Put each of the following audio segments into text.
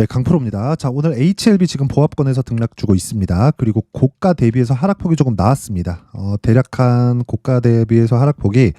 네, 강프로입니다. 자, 오늘 HLB 지금 보합권에서 등락 주고 있습니다. 그리고 고가 대비해서 하락폭이 조금 나왔습니다. 어, 대략 한 고가 대비해서 하락폭이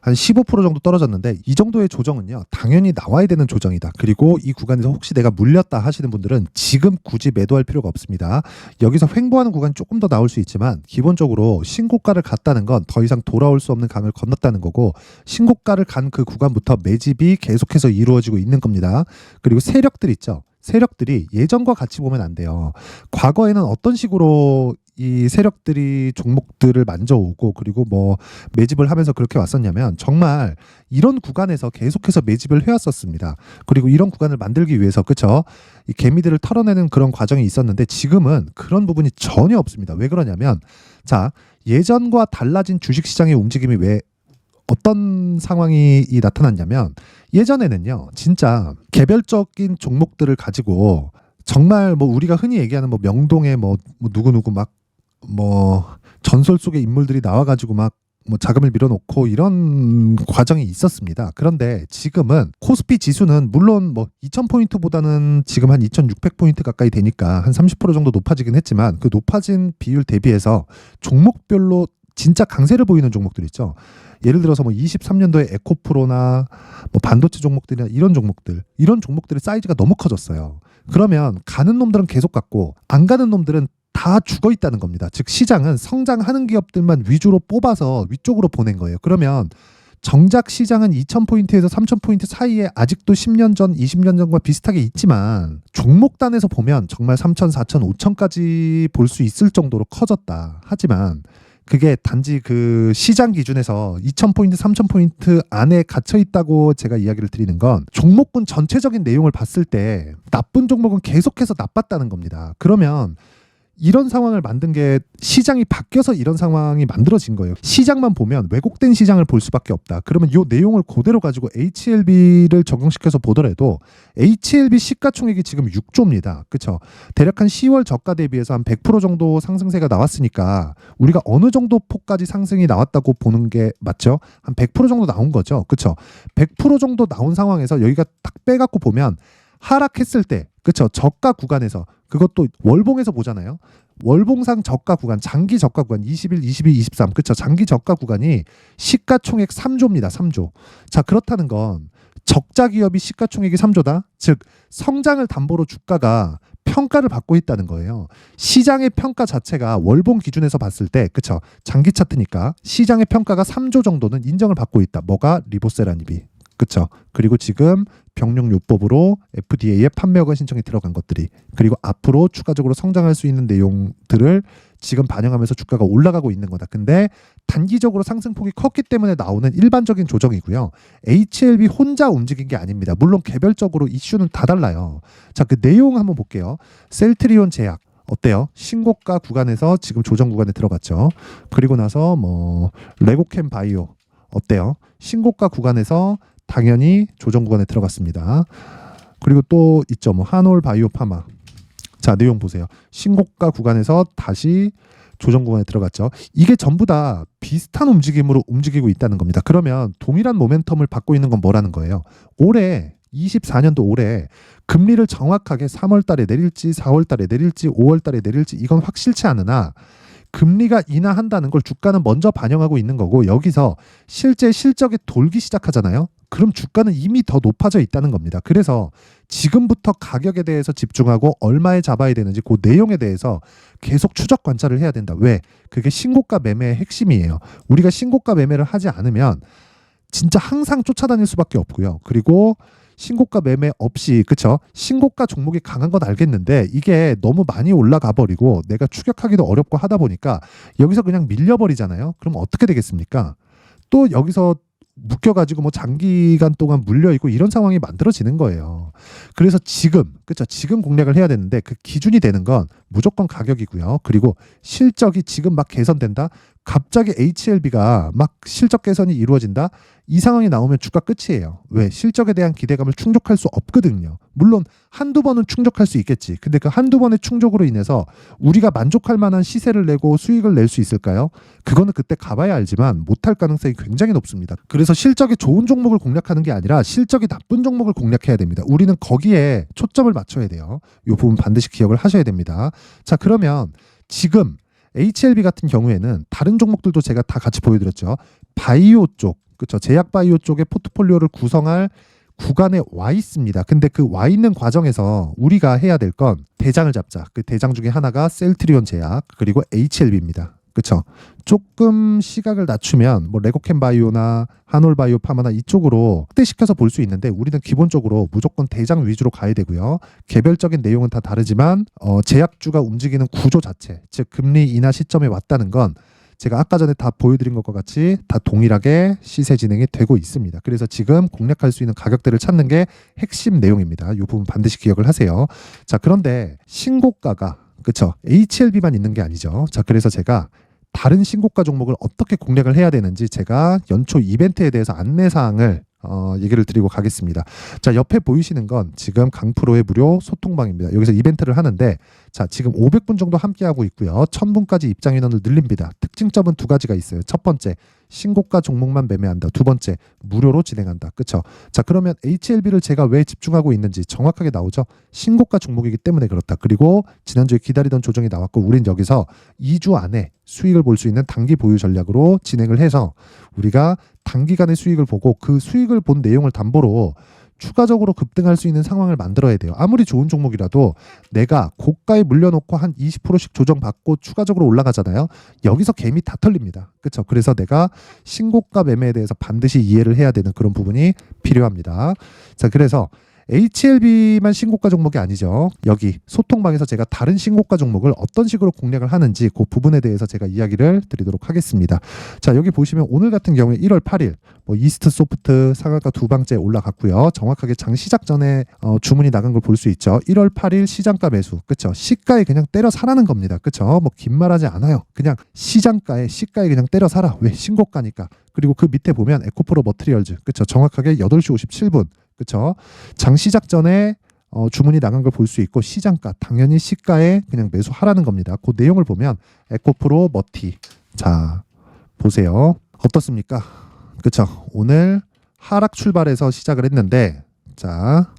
한 15% 정도 떨어졌는데 이 정도의 조정은요 당연히 나와야 되는 조정이다 그리고 이 구간에서 혹시 내가 물렸다 하시는 분들은 지금 굳이 매도할 필요가 없습니다 여기서 횡보하는 구간 조금 더 나올 수 있지만 기본적으로 신고가를 갔다는 건 더 이상 돌아올 수 없는 강을 건넜다는 거고 신고가를 간 그 구간부터 매집이 계속해서 이루어지고 있는 겁니다 그리고 세력들 있죠 세력들이 예전과 같이 보면 안 돼요 과거에는 어떤 식으로 이 세력들이 종목들을 만져오고 그리고 뭐 매집을 하면서 그렇게 왔었냐면 정말 이런 구간에서 계속해서 매집을 해왔었습니다. 그리고 이런 구간을 만들기 위해서 그쵸 이 개미들을 털어내는 그런 과정이 있었는데 지금은 그런 부분이 전혀 없습니다. 왜 그러냐면 자 예전과 달라진 주식시장의 움직임이 왜 어떤 상황이 이 나타났냐면 예전에는요 진짜 개별적인 종목들을 가지고 정말 뭐 우리가 흔히 얘기하는 뭐 명동에 뭐, 뭐 누구누구 막 뭐 전설 속의 인물들이 나와가지고 막뭐 자금을 밀어놓고 이런 과정이 있었습니다. 그런데 지금은 코스피 지수는 물론 뭐 2,000포인트보다는 지금 한 2,600포인트 가까이 되니까 한 30% 정도 높아지긴 했지만 그 높아진 비율 대비해서 종목별로 진짜 강세를 보이는 종목들 있죠. 예를 들어서 뭐 23년도에 에코프로나 뭐 반도체 종목들이나 이런 종목들 이런 종목들의 사이즈가 너무 커졌어요. 그러면 가는 놈들은 계속 갔고 안 가는 놈들은 다 죽어 있다는 겁니다. 즉 시장은 성장하는 기업들만 위주로 뽑아서 위쪽으로 보낸 거예요. 그러면 정작 시장은 2,000포인트에서 3,000포인트 사이에 아직도 10년 전, 20년 전과 비슷하게 있지만 종목단에서 보면 정말 3,000, 4,000, 5,000까지 볼 수 있을 정도로 커졌다. 하지만 그게 단지 그 시장 기준에서 2,000포인트, 3,000포인트 안에 갇혀 있다고 제가 이야기를 드리는 건 종목군 전체적인 내용을 봤을 때 나쁜 종목은 계속해서 나빴다는 겁니다. 그러면 이런 상황을 만든 게 시장이 바뀌어서 이런 상황이 만들어진 거예요. 시장만 보면 왜곡된 시장을 볼 수밖에 없다. 그러면 이 내용을 그대로 가지고 HLB를 적용시켜서 보더라도 HLB 시가총액이 지금 6조입니다. 그렇죠? 대략 한 10월 저가 대비해서 한 100% 정도 상승세가 나왔으니까 우리가 어느 정도 폭까지 상승이 나왔다고 보는 게 맞죠? 한 100% 정도 나온 거죠. 그렇죠? 100% 정도 나온 상황에서 여기가 딱 빼갖고 보면 하락했을 때 그렇죠? 저가 구간에서 그것도 월봉에서 보잖아요. 월봉상 저가 구간, 장기 저가 구간 21, 22, 23. 그렇죠. 장기 저가 구간이 시가총액 3조입니다. 3조. 자, 그렇다는 건 적자 기업이 시가총액이 3조다. 즉 성장을 담보로 주가가 평가를 받고 있다는 거예요. 시장의 평가 자체가 월봉 기준에서 봤을 때, 그쵸? 장기 차트니까 시장의 평가가 3조 정도는 인정을 받고 있다. 뭐가 리보세라니비. 그쵸? 그리고 지금 병력 요법으로 FDA에 판매허가 신청이 들어간 것들이 그리고 앞으로 추가적으로 성장할 수 있는 내용들을 지금 반영하면서 주가가 올라가고 있는 거다. 근데 단기적으로 상승폭이 컸기 때문에 나오는 일반적인 조정이고요. HLB 혼자 움직인 게 아닙니다. 물론 개별적으로 이슈는 다 달라요. 자, 그 내용 한번 볼게요. 셀트리온 제약 어때요? 신고가 구간에서 지금 조정 구간에 들어갔죠. 그리고 나서 뭐 레고캠 바이오 어때요? 신고가 구간에서 당연히 조정 구간에 들어갔습니다. 그리고 또 있죠. 뭐 한올 바이오 파마. 자, 내용 보세요. 신고가 구간에서 다시 조정 구간에 들어갔죠. 이게 전부 다 비슷한 움직임으로 움직이고 있다는 겁니다. 그러면 동일한 모멘텀을 받고 있는 건 뭐라는 거예요? 올해 24년도 올해 금리를 정확하게 3월 달에 내릴지 4월 달에 내릴지 5월 달에 내릴지 이건 확실치 않으나 금리가 인하한다는 걸 주가는 먼저 반영하고 있는 거고 여기서 실제 실적이 돌기 시작하잖아요. 그럼 주가는 이미 더 높아져 있다는 겁니다. 그래서 지금부터 가격에 대해서 집중하고 얼마에 잡아야 되는지 그 내용에 대해서 계속 추적 관찰을 해야 된다. 왜? 그게 신고가 매매의 핵심이에요. 우리가 신고가 매매를 하지 않으면 진짜 항상 쫓아다닐 수밖에 없고요. 그리고 신고가 매매 없이 그쵸 신고가 종목이 강한 건 알겠는데 이게 너무 많이 올라가 버리고 내가 추격하기도 어렵고 하다 보니까 여기서 그냥 밀려 버리잖아요. 그럼 어떻게 되겠습니까? 또 여기서 묶여가지고 뭐 장기간 동안 물려 있고 이런 상황이 만들어지는 거예요. 그래서 지금 그렇죠. 지금 공략을 해야 되는데 그 기준이 되는 건 무조건 가격이고요. 그리고 실적이 지금 막 개선된다. 갑자기 HLB가 막 실적 개선이 이루어진다? 이 상황이 나오면 주가 끝이에요. 왜? 실적에 대한 기대감을 충족할 수 없거든요. 물론 한두 번은 충족할 수 있겠지. 근데 그 한두 번의 충족으로 인해서 우리가 만족할 만한 시세를 내고 수익을 낼 수 있을까요? 그거는 그때 가봐야 알지만 못할 가능성이 굉장히 높습니다. 그래서 실적이 좋은 종목을 공략하는 게 아니라 실적이 나쁜 종목을 공략해야 됩니다. 우리는 거기에 초점을 맞춰야 돼요. 이 부분 반드시 기억을 하셔야 됩니다. 자, 그러면 지금 HLB 같은 경우에는 다른 종목들도 제가 다 같이 보여드렸죠. 바이오 쪽, 그렇죠. 제약 바이오 쪽의 포트폴리오를 구성할 구간에 와 있습니다. 근데 그 와 있는 과정에서 우리가 해야 될 건 대장을 잡자. 그 대장 중에 하나가 셀트리온 제약 그리고 HLB입니다. 그렇죠. 조금 시각을 낮추면 뭐 레고캠 바이오나 한올 바이오 파마나 이쪽으로 확대시켜서 볼 수 있는데 우리는 기본적으로 무조건 대장 위주로 가야 되고요. 개별적인 내용은 다 다르지만 어, 제약주가 움직이는 구조 자체, 즉 금리 인하 시점에 왔다는 건 제가 아까 전에 다 보여드린 것과 같이 다 동일하게 시세 진행이 되고 있습니다. 그래서 지금 공략할 수 있는 가격대를 찾는 게 핵심 내용입니다. 이 부분 반드시 기억을 하세요. 자, 그런데 신고가가 그쵸 HLB만 있는 게 아니죠. 자, 그래서 제가 다른 신고가 종목을 어떻게 공략을 해야 되는지 제가 연초 이벤트에 대해서 안내 사항을 어, 얘기를 드리고 가겠습니다. 자, 옆에 보이시는 건 지금 강프로의 무료 소통방입니다. 여기서 이벤트를 하는데 자, 지금 500분 정도 함께하고 있고요. 1000분까지 입장 인원을 늘립니다. 특징점은 두 가지가 있어요. 첫 번째, 신고가 종목만 매매한다. 두 번째, 무료로 진행한다. 그쵸? 자, 그러면 HLB를 제가 왜 집중하고 있는지 정확하게 나오죠? 신고가 종목이기 때문에 그렇다. 그리고 지난주에 기다리던 조정이 나왔고, 우린 여기서 2주 안에 수익을 볼 수 있는 단기 보유 전략으로 진행을 해서 우리가 단기간의 수익을 보고 그 수익을 본 내용을 담보로 추가적으로 급등할 수 있는 상황을 만들어야 돼요. 아무리 좋은 종목이라도 내가 고가에 물려놓고 한 20%씩 조정받고 추가적으로 올라가잖아요. 여기서 개미 다 털립니다. 그렇죠? 그래서 내가 신고가 매매에 대해서 반드시 이해를 해야 되는 그런 부분이 필요합니다. 자, 그래서 HLB만 신고가 종목이 아니죠. 여기 소통방에서 제가 다른 신고가 종목을 어떤 식으로 공략을 하는지 그 부분에 대해서 제가 이야기를 드리도록 하겠습니다. 자, 여기 보시면 오늘 같은 경우에 1월 8일 뭐 이스트 소프트 상한가 두 방째 올라갔고요. 정확하게 장 시작 전에 어, 주문이 나간 걸 볼 수 있죠. 1월 8일 시장가 매수. 그쵸 시가에 그냥 때려 사라는 겁니다. 그쵸 뭐 긴 말하지 않아요. 그냥 시장가에 시가에 그냥 때려 사라. 왜 신고가니까. 그리고 그 밑에 보면 에코프로 머트리얼즈. 그쵸 정확하게 8시 57분. 그쵸? 장 시작 전에 어, 주문이 나간 걸 볼 수 있고 시장가 당연히 시가에 그냥 매수하라는 겁니다. 그 내용을 보면 에코프로 머티. 자 보세요. 어떻습니까? 그쵸? 오늘 하락 출발해서 시작을 했는데 자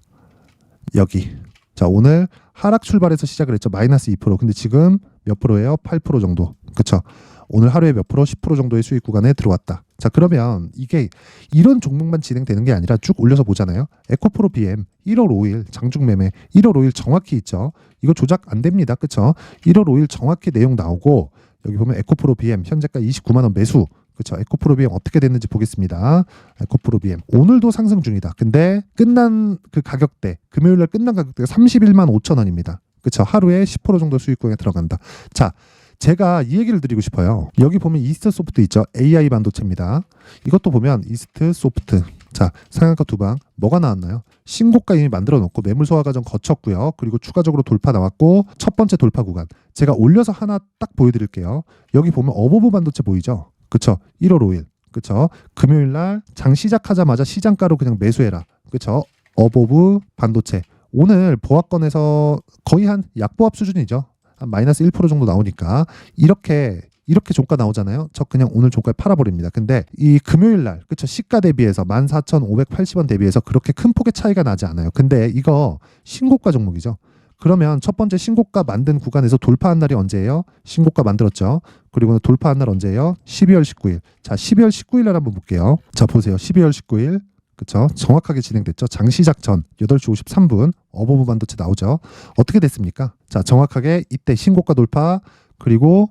여기. 자 오늘 하락 출발해서 시작을 했죠. 마이너스 2% 근데 지금 몇 프로예요? 8% 정도. 그쵸 오늘 하루에 몇 프로? 10% 정도의 수익 구간에 들어왔다. 자 그러면 이게 이런 종목만 진행되는 게 아니라 쭉 올려서 보잖아요. 에코프로 BM 1월 5일 장중 매매 1월 5일 정확히 있죠. 이거 조작 안 됩니다. 그쵸? 1월 5일 정확히 내용 나오고 여기 보면 에코프로 BM 현재가 29만 원 매수 그렇죠. 에코프로 BM 어떻게 됐는지 보겠습니다. 에코프로 BM 오늘도 상승 중이다. 근데 끝난 그 가격대 금요일 날 끝난 가격대가 31만 5천 원입니다. 그렇죠. 하루에 10% 정도 수익권에 들어간다. 자, 제가 이 얘기를 드리고 싶어요. 여기 보면 이스트 소프트 있죠. AI 반도체입니다. 이것도 보면 이스트 소프트. 자, 상한가 두 방. 뭐가 나왔나요? 신고가 이미 만들어 놓고 매물 소화 과정 거쳤고요. 그리고 추가적으로 돌파 나왔고 첫 번째 돌파 구간. 제가 올려서 하나 딱 보여드릴게요. 여기 보면 어버브 반도체 보이죠? 그쵸? 1월 5일. 그쵸? 금요일 날 장 시작하자마자 시장가로 그냥 매수해라. 그쵸? 어버브 반도체. 오늘 보합권에서 거의 한 약보합 수준이죠. 한 마이너스 1% 정도 나오니까 이렇게 이렇게 종가 나오잖아요. 저 그냥 오늘 종가에 팔아버립니다. 근데 이 금요일 날, 그쵸? 시가 대비해서 14,580원 대비해서 그렇게 큰 폭의 차이가 나지 않아요. 근데 이거 신고가 종목이죠. 그러면 첫 번째 신고가 만든 구간에서 돌파한 날이 언제예요? 신고가 만들었죠. 그리고 돌파한 날 언제예요? 12월 19일. 자, 12월 19일 날 한번 볼게요. 자, 보세요. 12월 19일. 그쵸? 정확하게 진행됐죠. 장 시작 전 8시 53분 어버브 반도체 나오죠. 어떻게 됐습니까? 자, 정확하게 이때 신고가 돌파 그리고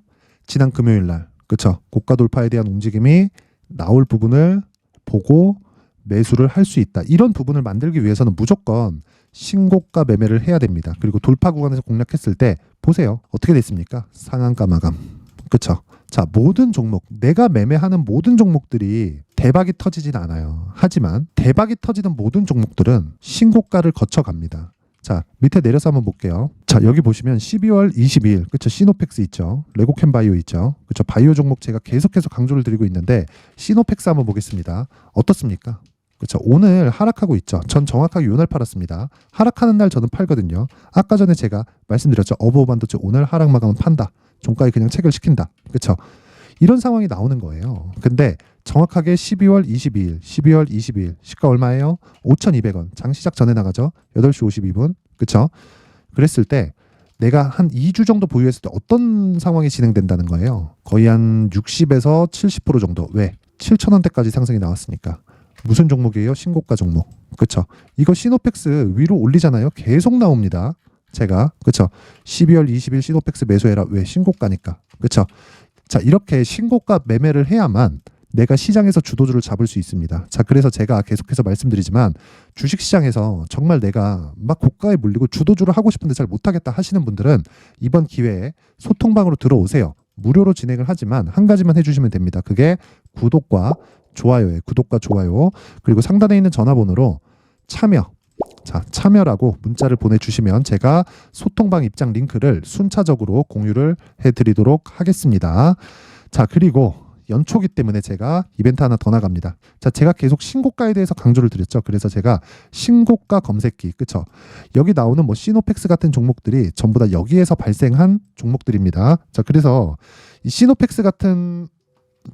지난 금요일 날 그쵸? 고가 돌파에 대한 움직임이 나올 부분을 보고 매수를 할 수 있다. 이런 부분을 만들기 위해서는 무조건 신고가 매매를 해야 됩니다. 그리고 돌파 구간에서 공략했을 때 보세요. 어떻게 됐습니까? 상한가 마감. 그쵸? 자, 모든 종목, 내가 매매하는 모든 종목들이 대박이 터지진 않아요. 하지만 대박이 터지는 모든 종목들은 신고가를 거쳐갑니다. 자, 밑에 내려서 한번 볼게요. 자 여기 보시면 12월 22일 그쵸? 시노펙스 있죠? 레고캠 바이오 있죠? 그쵸? 바이오 종목 제가 계속해서 강조를 드리고 있는데 시노펙스 한번 보겠습니다. 어떻습니까? 그쵸? 오늘 하락하고 있죠? 전 정확하게 요날 팔았습니다. 하락하는 날 저는 팔거든요. 아까 전에 제가 말씀드렸죠? 어버 반도체 오늘 하락 마감은 판다. 종가에 그냥 체결 시킨다. 그쵸? 이런 상황이 나오는 거예요. 근데 정확하게 12월 22일 12월 22일 시가 얼마예요 5,200원 장 시작 전에 나가죠 8시 52분 그쵸 그랬을 때 내가 한 2주 정도 보유했을 때 어떤 상황이 진행된다는 거예요. 거의 한 60에서 70% 정도. 왜? 7,000원대까지 상승이 나왔으니까. 무슨 종목이에요? 신고가 종목. 그쵸? 이거 시노펙스 위로 올리잖아요. 계속 나옵니다. 제가. 그쵸? 12월 20일 시노펙스 매수해라. 왜? 신고가니까. 그쵸? 자, 이렇게 신고가 매매를 해야만 내가 시장에서 주도주를 잡을 수 있습니다. 자, 그래서 제가 계속해서 말씀드리지만 주식 시장에서 정말 내가 막 고가에 물리고 주도주를 하고 싶은데 잘 못하겠다 하시는 분들은 이번 기회에 소통방으로 들어오세요. 무료로 진행을 하지만 한 가지만 해주시면 됩니다. 그게 구독과 좋아요예요. 구독과 좋아요 그리고 상단에 있는 전화번호로 참여 자, 참여라고 문자를 보내주시면 제가 소통방 입장 링크를 순차적으로 공유를 해드리도록 하겠습니다. 자, 그리고 연초기 때문에 제가 이벤트 하나 더 나갑니다. 자, 제가 계속 신고가에 대해서 강조를 드렸죠. 그래서 제가 신고가 검색기, 그쵸? 여기 나오는 뭐 시노펙스 같은 종목들이 전부 다 여기에서 발생한 종목들입니다. 자, 그래서 이 시노펙스 같은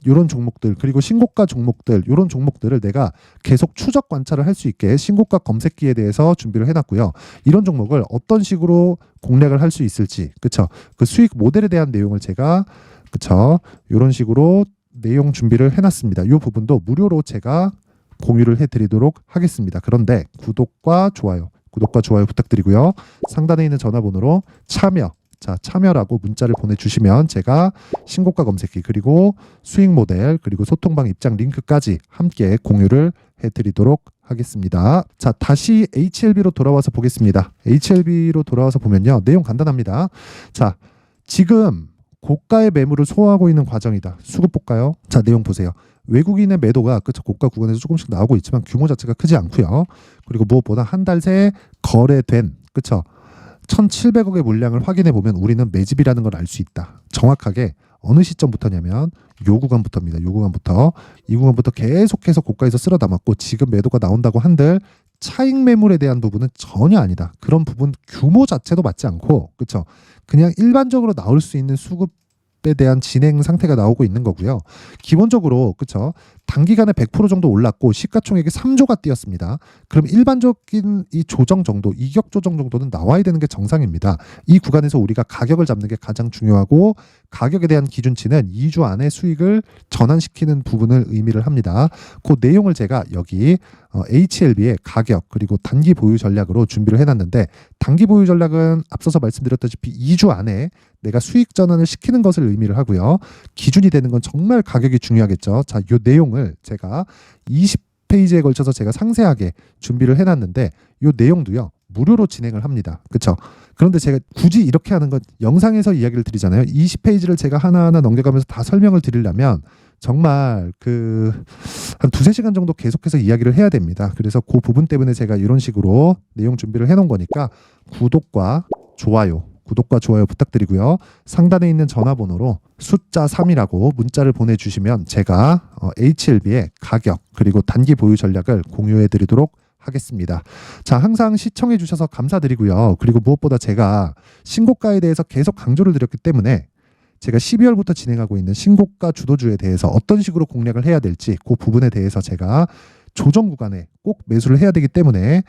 요런 종목들 그리고 신고가 종목들 요런 종목들을 내가 계속 추적 관찰을 할 수 있게 신고가 검색기에 대해서 준비를 해놨고요. 이런 종목을 어떤 식으로 공략을 할 수 있을지 그쵸 그 수익 모델에 대한 내용을 제가 그쵸 요런 식으로 내용 준비를 해놨습니다. 이 부분도 무료로 제가 공유를 해드리도록 하겠습니다. 그런데 구독과 좋아요 구독과 좋아요 부탁드리고요. 상단에 있는 전화번호로 참여 자 참여라고 문자를 보내주시면 제가 신고가 검색기 그리고 수익 모델 그리고 소통방 입장 링크까지 함께 공유를 해드리도록 하겠습니다. 자 다시 HLB로 돌아와서 보겠습니다. HLB로 돌아와서 보면요 내용 간단합니다. 자 지금 고가의 매물을 소화하고 있는 과정이다. 수급 볼까요? 자 내용 보세요. 외국인의 매도가 그쵸 고가 구간에서 조금씩 나오고 있지만 규모 자체가 크지 않고요. 그리고 무엇보다 한 달 새 거래된 그쵸 1,700억의 물량을 확인해 보면 우리는 매집이라는 걸 알 수 있다. 정확하게 어느 시점부터냐면 요 구간부터입니다. 요 구간부터 이 구간부터 계속해서 고가에서 쓸어 담았고 지금 매도가 나온다고 한들 차익 매물에 대한 부분은 전혀 아니다. 그런 부분 규모 자체도 맞지 않고 그렇죠. 그냥 일반적으로 나올 수 있는 수급 에 대한 진행 상태가 나오고 있는 거고요. 기본적으로 그렇죠. 단기간에 100% 정도 올랐고 시가총액이 3조가 뛰었습니다. 그럼 일반적인 이 조정 정도, 이격 조정 정도는 나와야 되는 게 정상입니다. 이 구간에서 우리가 가격을 잡는 게 가장 중요하고 가격에 대한 기준치는 2주 안에 수익을 전환시키는 부분을 의미를 합니다. 그 내용을 제가 여기 어, HLB의 가격 그리고 단기 보유 전략으로 준비를 해놨는데 단기 보유 전략은 앞서서 말씀드렸다시피 2주 안에 내가 수익 전환을 시키는 것을 의미를 하고요. 기준이 되는 건 정말 가격이 중요하겠죠. 자, 요 내용을 제가 20페이지에 걸쳐서 제가 상세하게 준비를 해놨는데 요 내용도요. 무료로 진행을 합니다. 그렇죠? 그런데 제가 굳이 이렇게 하는 건 영상에서 이야기를 드리잖아요. 20페이지를 제가 하나하나 넘겨가면서 다 설명을 드리려면 정말 그 한 두세 시간 정도 계속해서 이야기를 해야 됩니다. 그래서 그 부분 때문에 제가 이런 식으로 내용 준비를 해 놓은 거니까 구독과 좋아요 구독과 좋아요 부탁드리고요. 상단에 있는 전화번호로 숫자 3이라고 문자를 보내주시면 제가 어, HLB의 가격 그리고 단기 보유 전략을 공유해 드리도록 하겠습니다. 자, 항상 시청해 주셔서 감사드리고요. 그리고 무엇보다 제가 신고가에 대해서 계속 강조를 드렸기 때문에 제가 12월부터 진행하고 있는 신고가 주도주에 대해서 어떤 식으로 공략을 해야 될지 그 부분에 대해서 제가 조정 구간에 꼭 매수를 해야 되기 때문에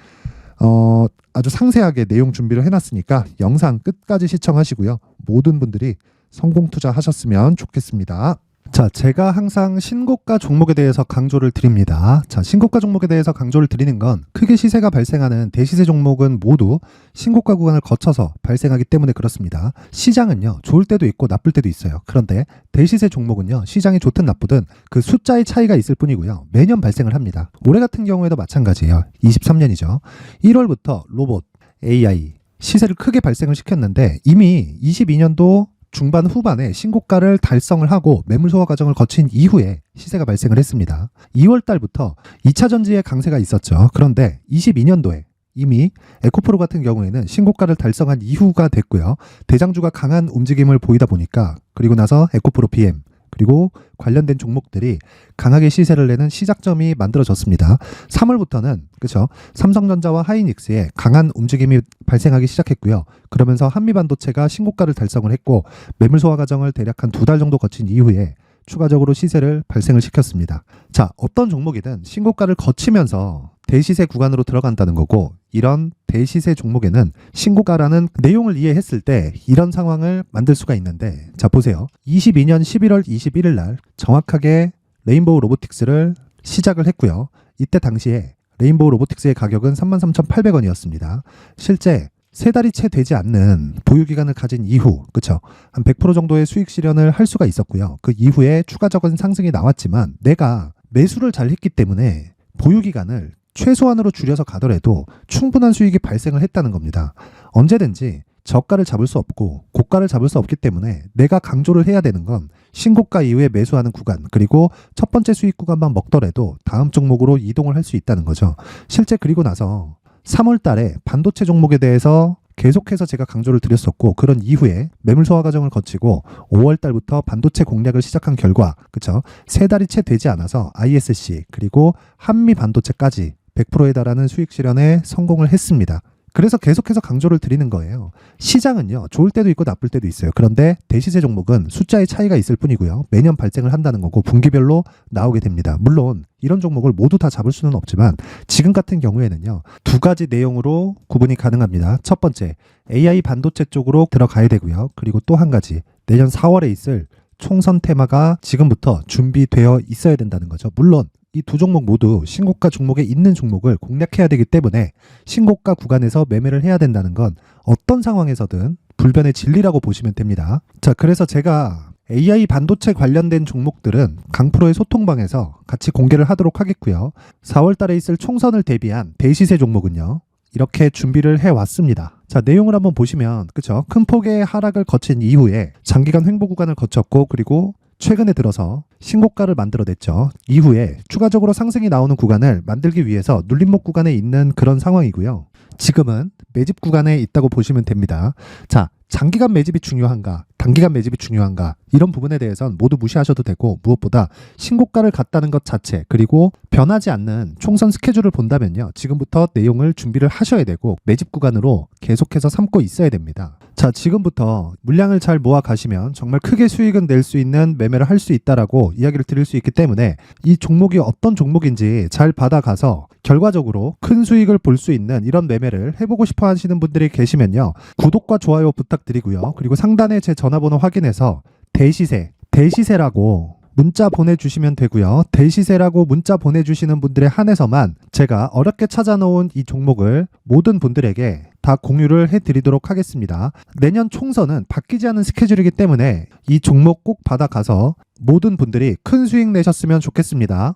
어, 아주 상세하게 내용 준비를 해놨으니까 영상 끝까지 시청하시고요. 모든 분들이 성공 투자하셨으면 좋겠습니다. 자, 제가 항상 신고가 종목에 대해서 강조를 드립니다. 자, 신고가 종목에 대해서 강조를 드리는 건 크게 시세가 발생하는 대시세 종목은 모두 신고가 구간을 거쳐서 발생하기 때문에 그렇습니다. 시장은요, 좋을 때도 있고 나쁠 때도 있어요. 그런데 대시세 종목은요, 시장이 좋든 나쁘든 그 숫자의 차이가 있을 뿐이고요. 매년 발생을 합니다. 올해 같은 경우에도 마찬가지예요. 23년이죠. 1월부터 로봇, AI, 시세를 크게 발생을 시켰는데 이미 22년도 중반 후반에 신고가를 달성을 하고 매물 소화 과정을 거친 이후에 시세가 발생을 했습니다. 2월 달부터 2차 전지의 강세가 있었죠. 그런데 22년도에 이미 에코프로 같은 경우에는 신고가를 달성한 이후가 됐고요. 대장주가 강한 움직임을 보이다 보니까 그리고 나서 에코프로 BM 그리고 관련된 종목들이 강하게 시세를 내는 시작점이 만들어졌습니다. 3월부터는 그렇죠. 삼성전자와 하이닉스의 강한 움직임이 발생하기 시작했고요. 그러면서 한미반도체가 신고가를 달성을 했고 매물 소화 과정을 대략 한 두 달 정도 거친 이후에 추가적으로 시세를 발생을 시켰습니다. 자, 어떤 종목이든 신고가를 거치면서 대시세 구간으로 들어간다는 거고 이런 대시세 종목에는 신고가라는 내용을 이해했을 때 이런 상황을 만들 수가 있는데 자 보세요. 22년 11월 21일 날 정확하게 레인보우 로보틱스를 시작을 했고요. 이때 당시에 레인보우 로보틱스의 가격은 33,800원이었습니다. 실제 세 달이 채 되지 않는 보유 기간을 가진 이후, 그쵸? 한 100% 정도의 수익 실현을 할 수가 있었고요. 그 이후에 추가적인 상승이 나왔지만 내가 매수를 잘 했기 때문에 보유 기간을 최소한으로 줄여서 가더라도 충분한 수익이 발생을 했다는 겁니다. 언제든지 저가를 잡을 수 없고 고가를 잡을 수 없기 때문에 내가 강조를 해야 되는 건 신고가 이후에 매수하는 구간 그리고 첫 번째 수익 구간만 먹더라도 다음 종목으로 이동을 할 수 있다는 거죠. 실제 그리고 나서 3월 달에 반도체 종목에 대해서 계속해서 제가 강조를 드렸었고 그런 이후에 매물 소화 과정을 거치고 5월 달부터 반도체 공략을 시작한 결과 그쵸 세 달이 채 되지 않아서 ISC 그리고 한미 반도체까지 100%에 달하는 수익 실현에 성공을 했습니다. 그래서 계속해서 강조를 드리는 거예요. 시장은요, 좋을 때도 있고 나쁠 때도 있어요. 그런데 대시세 종목은 숫자의 차이가 있을 뿐이고요. 매년 발생을 한다는 거고 분기별로 나오게 됩니다. 물론 이런 종목을 모두 다 잡을 수는 없지만 지금 같은 경우에는요, 두 가지 내용으로 구분이 가능합니다. 첫 번째, AI 반도체 쪽으로 들어가야 되고요. 그리고 또 한 가지, 내년 4월에 있을 총선 테마가 지금부터 준비되어 있어야 된다는 거죠. 물론 이 두 종목 모두 신고가 종목에 있는 종목을 공략해야 되기 때문에 신고가 구간에서 매매를 해야 된다는 건 어떤 상황에서든 불변의 진리라고 보시면 됩니다. 자, 그래서 제가 AI 반도체 관련된 종목들은 강프로의 소통방에서 같이 공개를 하도록 하겠고요. 4월 달에 있을 총선을 대비한 대시세 종목은요. 이렇게 준비를 해 왔습니다. 자, 내용을 한번 보시면 그쵸? 큰 폭의 하락을 거친 이후에 장기간 횡보 구간을 거쳤고 그리고 최근에 들어서 신고가를 만들어냈죠. 이후에 추가적으로 상승이 나오는 구간을 만들기 위해서 눌림목 구간에 있는 그런 상황이고요. 지금은 매집 구간에 있다고 보시면 됩니다. 자, 장기간 매집이 중요한가, 단기간 매집이 중요한가, 이런 부분에 대해서는 모두 무시하셔도 되고, 무엇보다 신고가를 갔다는 것 자체, 그리고 변하지 않는 총선 스케줄을 본다면요. 지금부터 내용을 준비를 하셔야 되고, 매집 구간으로 계속해서 삼고 있어야 됩니다. 자, 지금부터 물량을 잘 모아 가시면 정말 크게 수익은 낼 수 있는 매매를 할 수 있다라고 이야기를 드릴 수 있기 때문에 이 종목이 어떤 종목인지 잘 받아가서 결과적으로 큰 수익을 볼 수 있는 이런 매매를 해보고 싶어 하시는 분들이 계시면요. 구독과 좋아요 부탁드리고요. 그리고 상단에 제 전화 번호 확인해서 대시세, 대시세라고 문자 보내주시면 되고요. 대시세라고 문자 보내주시는 분들에 한해서만 제가 어렵게 찾아놓은 이 종목을 모든 분들에게 다 공유를 해드리도록 하겠습니다. 내년 총선은 바뀌지 않은 스케줄이기 때문에 이 종목 꼭 받아가서 모든 분들이 큰 수익 내셨으면 좋겠습니다.